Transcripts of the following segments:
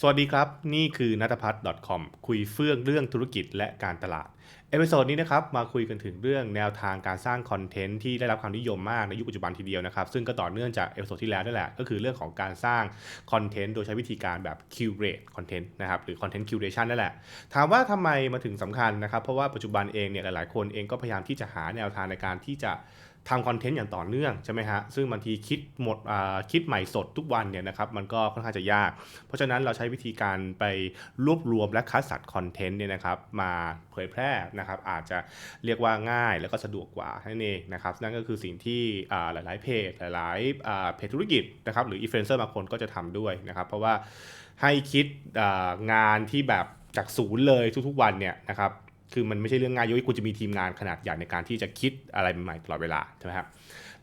สวัสดีครับ นี่คือนัทพัฒน์ .com คุยเฟื่องเรื่องธุรกิจและการตลาด เอพิโซดนี้นะครับมาคุยกันถึงเรื่องแนวทางการสร้างคอนเทนต์ที่ได้รับความนิยมมากในยุคปัจจุบันทีเดียวนะครับ ซึ่งก็ต่อเนื่องจากเอพิโซดที่แล้วนั่นแหละก็คือเรื่องของการสร้างคอนเทนต์โดยใช้วิธีการแบบ curate content นะครับหรือ content curation นั่นแหละ ถามว่าทำไมมาถึงสำคัญนะครับ เพราะว่าปัจจุบันเองเนี่ยหลายๆคนเองก็พยายามที่จะหาแนวทางในการที่จะ ทำคอนเทนต์อย่างต่อเนื่องใช่ไหมฮะซึ่งบางทีคิดหมดคิดใหม่สดทุกวันเนี่ยนะครับมันก็ค่อนข้างจะยาก เพราะฉะนั้นเราใช้วิธีการไปรวบรวมและคัดสรรคอนเทนต์เนี่ยนะครับมาเผยแพร่นะครับอาจจะเรียกว่าง่ายแล้วก็สะดวกกว่านั่นเองนะครับนั่นก็คือสิ่งที่หลาย ๆ เพจหลาย ๆ เพจธุรกิจนะครับหรืออินฟลูเอนเซอร์บางคนก็จะทำด้วยนะครับเพราะว่าให้คิดงานที่แบบจากศูนย์เลยทุกๆวันเนี่ยนะครับ คือมันไม่ใช่เรื่องง่ายยุ้ยคุณจะมีทีมงานขนาดใหญ่ในการที่จะคิดอะไรใหม่ๆตลอดเวลาใช่ไหมครับ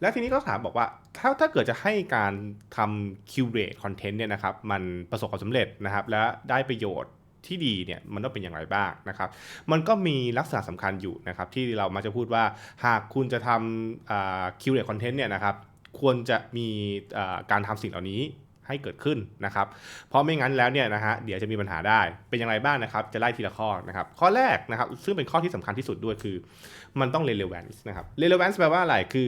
แล้วทีนี้ก็ถามบอกว่าถ้าถ้าเกิดจะให้การทำ curate content เนี่ยนะครับมันประสบความสำเร็จนะครับและได้ประโยชน์ที่ดีเนี่ยมันต้องเป็นอย่างไรบ้างนะครับ มันก็มีลักษณะสำคัญอยู่นะครับที่เรามาจะพูดว่าหากคุณจะทำอ่า curate content เนี่ยนะครับควรจะมีการทำสิ่งเหล่านี้ ให้เกิดขึ้นนะครับ เพราะไม่งั้นแล้วเนี่ยนะฮะเดี๋ยวจะมีปัญหาได้ เป็นอย่างไรบ้างนะครับ จะไล่ทีละข้อนะครับ ข้อแรกนะครับ ซึ่งเป็นข้อที่สำคัญที่สุดด้วยคือ มันต้อง relevance นะครับ relevance แปลว่าอะไร คือ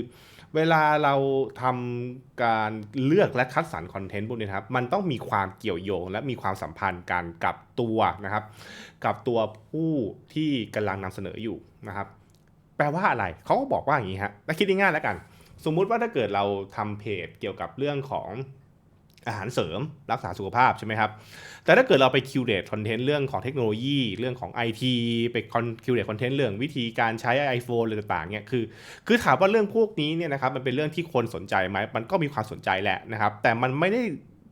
เวลาเราทำการเลือกและคัดสรรคอนเทนต์พวกนี้ครับ มันต้องมีความเกี่ยวโยง และมีความสัมพันธ์กันกับตัวนะครับ กับตัวผู้ที่กำลังนำเสนออยู่นะครับ แปลว่าอะไร เขาก็บอกว่าอย่างนี้ฮะแล้วคิดง่ายๆแล้วกัน สมมุติว่าถ้าเกิดเราทำเพจเกี่ยวกับเรื่องของ อาหารเสริมรักษาสุขภาพใช่ไหมครับ แต่ถ้าเกิดเราไปคิวเรตคอนเทนต์เรื่องของเทคโนโลยี เรื่องของ IT ไปคิวเรตคอนเทนต์เรื่องวิธีการใช้ iPhone อะไรต่างๆเนี่ยคือ คือถามว่าเรื่องพวกนี้เนี่ยนะครับมันเป็นเรื่องที่คนสนใจไหมมันก็มีความสนใจแหละนะครับ แต่มันไม่ได้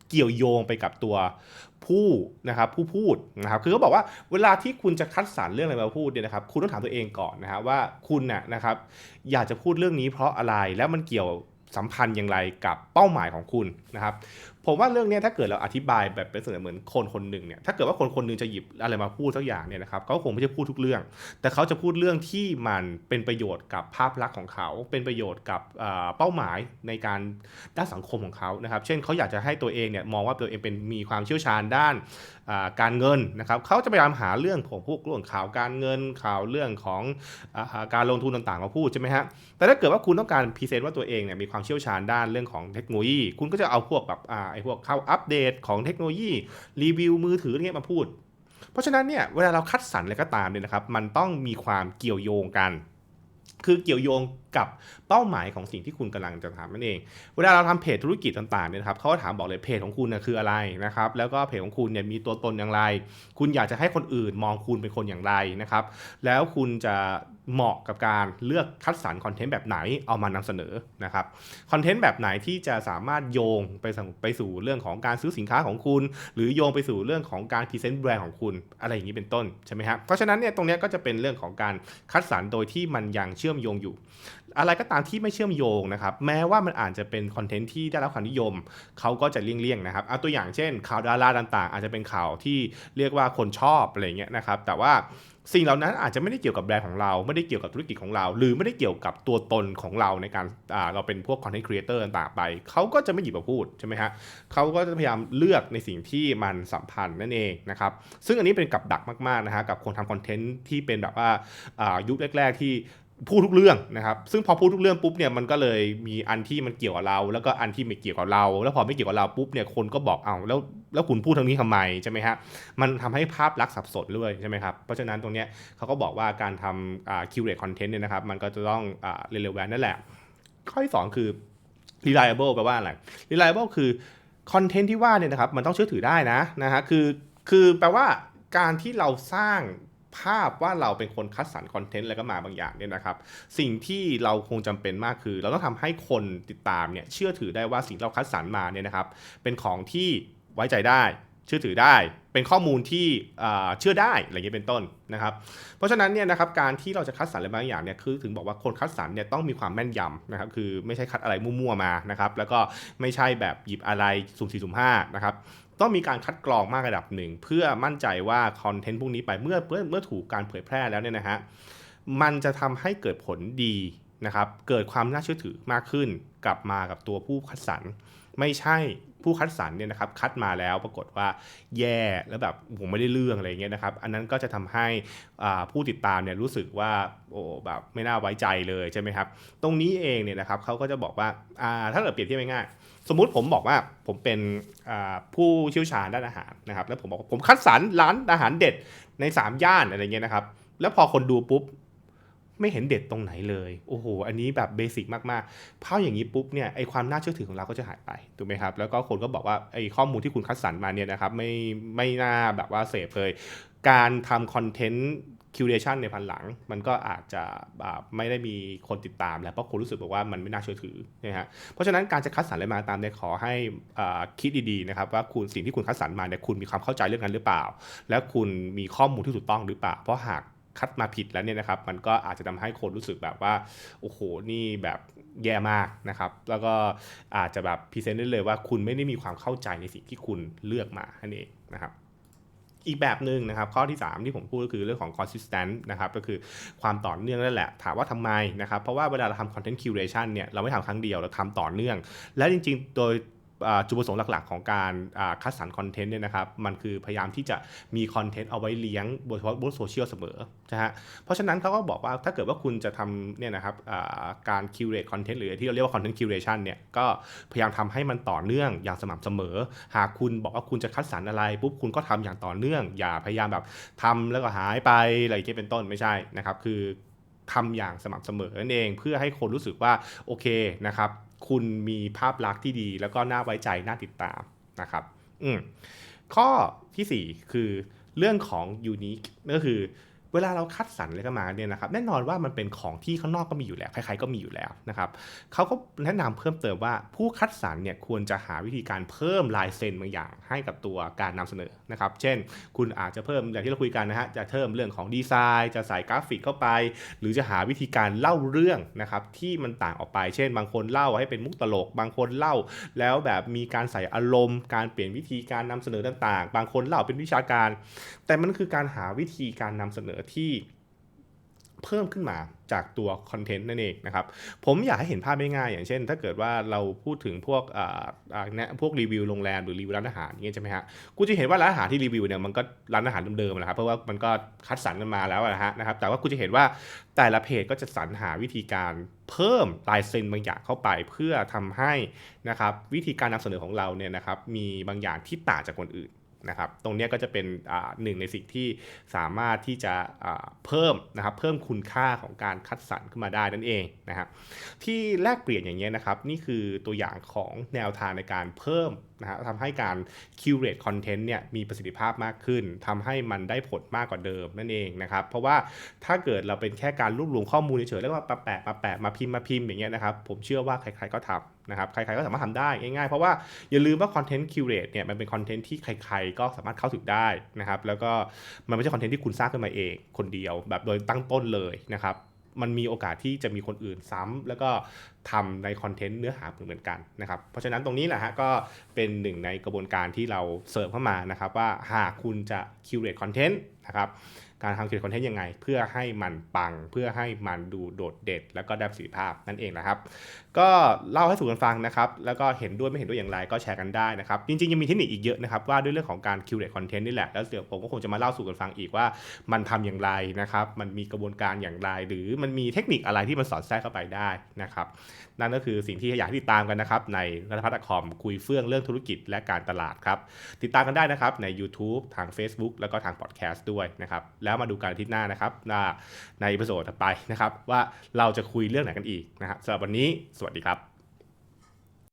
เกี่ยวโยงไปกับตัวผู้นะครับผู้พูดนะครับคือเขาบอกว่าเวลาที่คุณจะคัดสรรเรื่องอะไรมาพูดเนี่ยนะครับคุณต้องถามตัวเองก่อนนะครับว่าคุณน่ะนะครับอยากจะพูดเรื่องนี้เพราะอะไรแล้วมันเกี่ยวสัมพันธ์อย่างไรกับเป้าหมายของคุณนะครับ ผมว่าเรื่องนี้ถ้าเกิดเราอธิบายแบบเป็นเสมือนเหมือนคนคนหนึ่งเนี่ยถ้าเกิดว่าคนคนหนึงจะหยิบอะไรมาพูดสักอย่างเนี่ยนะครับเขาคงไม่ใช่พูดทุกเรื่อง แต่เขาจะพูดเรื่องที่มันเป็นประโยชน์กับภาพลักษณ์ของเขา เป็นประโยชน์กับเป้าหมายในการด้านสังคมของเขานะครับ เช่นเขาอยากจะให้ตัวเองเนี่ยมองว่าตัวเองเป็นมีความเชี่ยวชาญด้านการเงินนะครับเขาจะพยายามหาเรื่องของพวกเรื่องข่าวการเงินข่าวเรื่องของอการลงทุนต่างๆมาพูดใช่ไหมฮะแต่ถ้าเกิดว่าคุณต้องการพรีเซนต์ว่าตัวเองเนี่ยมีความเชี่ยวชาญด้านเรื่องของเทคโนโลยี คุณก็จะเอาพวกแบบไอ้พวกเข้าอัปเดตของเทคโนโลยีรีวิวมือถืออะไรเงี้ยมาพูด เพราะฉะนั้นเนี่ยเวลาเราคัดสรรอะไรก็ตามเนี่ยนะครับมันต้องมีความเกี่ยวโยงกัน คือเกี่ยวโยงกับเป้าหมายของสิ่งที่คุณกำลังจะทำนั่นเอง เวลาเราทำเพจธุรกิจต่างๆเนี่ยครับเขาก็ถามบอกเลยเพจของคุณนะคืออะไรนะครับ แล้วก็เพจของคุณเนี่ยมีตัวตนอย่างไร คุณอยากจะให้คนอื่นมองคุณเป็นคนอย่างไรนะครับ แล้วคุณจะ เหมาะกับการเลือกคัดสรรคอนเทนต์แบบไหนเอามานำเสนอนะครับคอนเทนต์แบบไหนที่จะสามารถโยงไปสู่ไปสู่เรื่องของการซื้อสินค้าของคุณ หรือโยงไปสู่เรื่องของการพรีเซนต์แบรนด์ของคุณอะไรอย่างนี้เป็นต้นใช่ไหมครับเพราะฉะนั้นเนี่ยตรงนี้ก็จะเป็นเรื่องของการคัดสรรโดยที่มันยังเชื่อมโยงอยู่ อะไรก็ตามที่ไม่เชื่อมโยงนะครับแม้ว่ามันอาจจะเป็นคอนเทนต์ที่ได้รับความนิยมเขาก็จะเลี่ยงๆนะครับเอาตัวอย่างเช่น ข่าวดาราต่างๆ อาจจะเป็นข่าวที่เรียกว่าคนชอบอะไรเงี้ยนะครับแต่ว่า สิ่งเหล่านั้นอาจจะไม่ได้เกี่ยวกับแบรนด์ของเรา ไม่ได้เกี่ยวกับธุรกิจของเรา หรือไม่ได้เกี่ยวกับตัวตนของเราในการเราเป็นพวกคอนเทนต์ครีเอเตอร์ต่างๆไป เขาก็จะไม่หยิบมาพูดใช่ไหมฮะเขาก็จะพยายามเลือกในสิ่งที่มันสัมพันธ์นั่นเองนะครับ ซึ่งอันนี้เป็นกับดักมากๆนะฮะกับคนทำคอนเทนต์ที่เป็นแบบว่ายุคแรก ๆ ที่ พูดทุกเรื่องนะครับ ซึ่งพอพูดทุกเรื่องปุ๊บเนี่ยมันก็เลยมีอันที่มันเกี่ยวกับเรา แล้วก็อันที่ไม่เกี่ยวกับเรา แล้วพอไม่เกี่ยวกับเราปุ๊บเนี่ยคนก็บอกเอาแล้วแล้วคุณพูดทางนี้ทำไมใช่ไหมฮะมันทำให้ภาพลักษณ์สับสนด้วยใช่ไหมครับเพราะฉะนั้นตรงเนี้ยเขาก็บอกว่าการทำอ่า curate content เนี่ยนะครับมันก็จะต้องอ่า relevant นั่นแหละ ข้อที่สองคือ reliable แปลว่าอะไร reliable คือคอนเทนต์ที่ว่าเนี่ยนะครับมันต้องเชื่อถือได้นะนะฮะคือคือแปลว่าการที่เราสร้าง ภาพว่าเราเป็นคนคัดสรรคอนเทนต์อะไรก็มาบางอย่างเนี่ยนะครับ สิ่งที่เราคงจำเป็นมากคือ เราต้องทำให้คนติดตามเนี่ยเชื่อถือได้ว่าสิ่งเราคัดสรรมาเนี่ยนะครับ เป็นของที่ไว้ใจได้ เชื่อถือได้ เป็นข้อมูลที่เชื่อได้อะไรเงี้ยเป็นต้นนะครับ เพราะฉะนั้นเนี่ยนะครับการที่เราจะคัดสรรอะไรบางอย่างเนี่ยคือถึงบอกว่าคนคัดสรรเนี่ยต้องมีความแม่นยำนะครับคือไม่ใช่คัดอะไรมั่วๆมานะครับแล้วก็ไม่ใช่แบบหยิบอะไรสุ่มสี่สุ่มห้านะครับต้องมีการคัดกรองมากระดับหนึ่ง เพื่อมั่นใจว่าคอนเทนต์พวกนี้ไปเมื่อเมื่อเมื่อถูกการเผยแพร่แล้วเนี่ยนะฮะมันจะทำให้เกิดผลดี นะครับเกิดความน่าเชื่อถือมากขึ้น กลับมากับตัวผู้คัดสรรไม่ใช่ผู้คัดสรรเนี่ยนะครับคัดมาแล้วปรากฏว่าแย่แล้วแบบผมไม่ได้เรื่องอะไรเงี้ยนะครับ อันนั้นก็จะทำให้ผู้ติดตามเนี่ยรู้สึกว่าโอ้แบบไม่น่าไว้ใจเลยใช่ไหมครับ ตรงนี้เองเนี่ยนะครับเขาก็จะบอกว่าาถ้าเกิดเปรียบเทียบง่ายๆสมมุติผมบอกว่าผมเป็นผู้เชี่ยวชาญด้านอาหารนะครับแล้วผมบอกผมคัดสรรร้านอาหารเด็ดใน 3 ย่านอะไรเงี้ยนะครับ แล้วพอคนดูปุ๊บ ไม่เห็นเด็ดตรงไหนเลย โอ้โห อันนี้แบบเบสิกมากๆเพราะอย่างนี้ปุ๊บเนี่ยไอความน่าเชื่อถือของเราก็จะหายไปถูกไหมครับ แล้วก็คนก็บอกว่าไอข้อมูลที่คุณคัดสรรมาเนี่ยนะครับไม่ไม่น่าแบบว่าเสพเลย การทำคอนเทนต์คิวเรชันในพันหลัง มันก็อาจจะแบบไม่ได้มีคนติดตามแล้วเพราะคนรู้สึกบอกว่ามันไม่น่าเชื่อถือนะฮะเพราะฉะนั้นการจะคัดสรรอะไรมาตามเนี่ยขอให้คิดดีๆนะครับว่าคุณสิ่งที่คุณคัดสรรมาเนี่ยคุณมีความเข้าใจเรื่องนั้นหรือเปล่า แล้วคุณมีข้อมูลที่ถูกต้องหรือเปล่า เพราะหาก คัดมาผิดแล้วเนี่ยนะครับ มันก็อาจจะทำให้คนรู้สึกแบบว่า โอ้โห นี่แบบแย่มากนะครับ แล้วก็อาจจะแบบพรีเซนต์ได้เลยว่าคุณไม่ได้มีความเข้าใจในสิ่งที่คุณเลือกมานั่นเองนะครับอีกแบบหนึ่งนะครับข้อที่ 3 ที่ผมพูดก็คือเรื่องของ consistent นะครับก็คือความต่อเนื่องนั่นแหละ ถามว่าทำไมนะครับ เพราะว่าเวลาเราทำ content curation เนี่ยเราไม่ทำครั้งเดียว เราทำต่อเนื่อง และจริงๆ โดย จุดประสงค์หลักๆ ของการคัดสรรคอนเทนต์เนี่ยนะครับมันคือพยายามที่จะมีคอนเทนต์เอาไว้เลี้ยงโดยเฉพาะบนโซเชียลเสมอนะฮะเพราะฉะนั้นเขาก็บอกว่าถ้าเกิดว่าคุณจะทำเนี่ยนะครับการ curate content หรือที่เราเรียกว่า content curation เนี่ยก็พยายามทำให้มันต่อเนื่องอย่างสม่ำเสมอ หากคุณบอกว่าคุณจะคัดสรรอะไรปุ๊บคุณก็ทำอย่างต่อเนื่อง อย่าพยายามแบบทำแล้วก็หายไปอะไรอย่างเงี้ยเป็นต้นไม่ใช่นะครับคือทำอย่างสม่ำเสมอนั่นเองเพื่อให้คนรู้สึกว่าโอเคนะครับ คุณมีภาพลักษณ์ที่ดี แล้วก็น่าไว้ใจน่าติดตามนะครับอืมข้อทีสี่4 คือเรื่องของยูนิคก็คือ เวลาเราคัดสรรอะไรก็มาเนี่ยนะครับแน่นอนว่ามันเป็นของที่ข้างนอกก็มีอยู่แล้วใครๆก็มีอยู่แล้วนะครับเขาก็แนะนำเพิ่มเติมว่าผู้คัดสรรเนี่ยควรจะหาวิธีการเพิ่มลายเซ็นบางอย่างให้กับตัวการนำเสนอนะครับ เช่น คุณอาจจะเพิ่มอย่างที่เราคุยกันนะฮะจะเพิ่มเรื่องของดีไซน์จะใส่กราฟิกเข้าไป หรือจะหาวิธีการเล่าเรื่องนะครับที่มันต่างออกไป เช่น บางคนเล่าให้เป็นมุกตลก บางคนเล่า แล้วแบบมีการใส่อารมณ์ การเปลี่ยนวิธีการนำเสนอต่างๆ บางคนเล่าเป็นวิชาการ แต่มันคือการหาวิธีการนำเสนอที่เพิ่มขึ้นมาจากตัวคอนเทนต์นั่นเองนะครับ ผมอยากให้เห็นภาพง่ายๆอย่างเช่น ถ้าเกิดว่าเราพูดถึงพวกอ่าเนี่ยพวกรีวิวโรงแรมหรือรีวิวร้านอาหารอย่างเงี้ยใช่ไหมฮะกูจะเห็นว่าร้านอาหารที่รีวิวเนี่ยมันก็ร้านอาหารเดิมๆนะครับเพราะว่ามันก็คัดสรรกันมาแล้วนะฮะนะครับ แต่ว่ากูจะเห็นว่าแต่ละเพจก็จะสรรหาวิธีการเพิ่มลายเซ็นบางอย่างเข้าไปเพื่อทำให้นะครับวิธีการนำเสนอของเราเนี่ยนะครับมีบางอย่างที่ต่างจากคนอื่น นะครับตรงนี้ก็จะเป็นหนึ่งในสิ่งที่สามารถที่จะเพิ่มนะครับเพิ่มคุณค่าของการคัดสรรขึ้นมาได้นั่นเองนะครับที่แลกเปลี่ยนอย่างเงี้ยนะครับนี่คือตัวอย่างของแนวทางในการเพิ่มนะฮะทำให้การ curate content เนี่ยมีประสิทธิภาพมากขึ้นทำให้มันได้ผลมากกว่าเดิมนั่นเองนะครับ เพราะว่าถ้าเกิดเราเป็นแค่การรวบรวมข้อมูลเฉยๆแล้วก็มาแปะมาแปะมาพิมพ์มาพิมพ์อย่างเงี้ยนะครับ ผมเชื่อว่าใครๆก็ทำนะครับ ใครๆก็สามารถทำได้ง่ายๆ เพราะว่าอย่าลืมว่า content curate เนี่ยมันเป็นคอนเทนต์ที่ใครๆก็สามารถเข้าถึงได้นะครับ แล้วก็มันไม่ใช่คอนเทนต์ที่คุณสร้างขึ้นมาเองคนเดียวแบบโดยตั้งต้นเลยนะครับ มันมีโอกาสที่จะมีคนอื่นซ้ำแล้วก็ทำในคอนเทนต์เนื้อหาเหมือนกันนะครับ เพราะฉะนั้นตรงนี้แหละฮะก็เป็นหนึ่งในกระบวนการที่เราเสริมเข้ามานะครับว่าหากคุณจะคิวเรตคอนเทนต์นะครับ การทำ curate content ยังไง เพื่อให้มันปัง เพื่อให้มันดูโดดเด่นแล้วก็ได้ประสิทธิภาพนั่นเองนะครับ ก็เล่าให้สู่กันฟังนะครับ แล้วก็เห็นด้วยไม่เห็นด้วยอย่างไรก็แชร์กันได้นะครับ จริงๆ ยังมีเทคนิคอีกเยอะนะครับ ว่าด้วยเรื่องของการ curate content นี่แหละ แล้วเดี๋ยวผมก็คงจะมาเล่าสู่กันฟังอีกว่ามันทำอย่างไรนะครับ มันมีกระบวนการอย่างไร หรือมันมีเทคนิคอะไรที่มันสอดแทรกเข้าไปได้นะครับ นั่นก็คือสิ่งที่อยากติดตามกันนะครับในรัฐพัฒน์คอมคุยเฟื่องเรื่องธุรกิจและการตลาดครับ ติดตามกันได้นะครับใน YouTube ทาง Facebook แล้วก็ทางพอดแคสต์ด้วยนะครับแล้วมาดูการอาทิตย์หน้านะครับในอีพิโซดต่อไปนะครับว่าเราจะคุยเรื่องไหนกันอีกนะครับสำหรับวันนี้สวัสดีครับ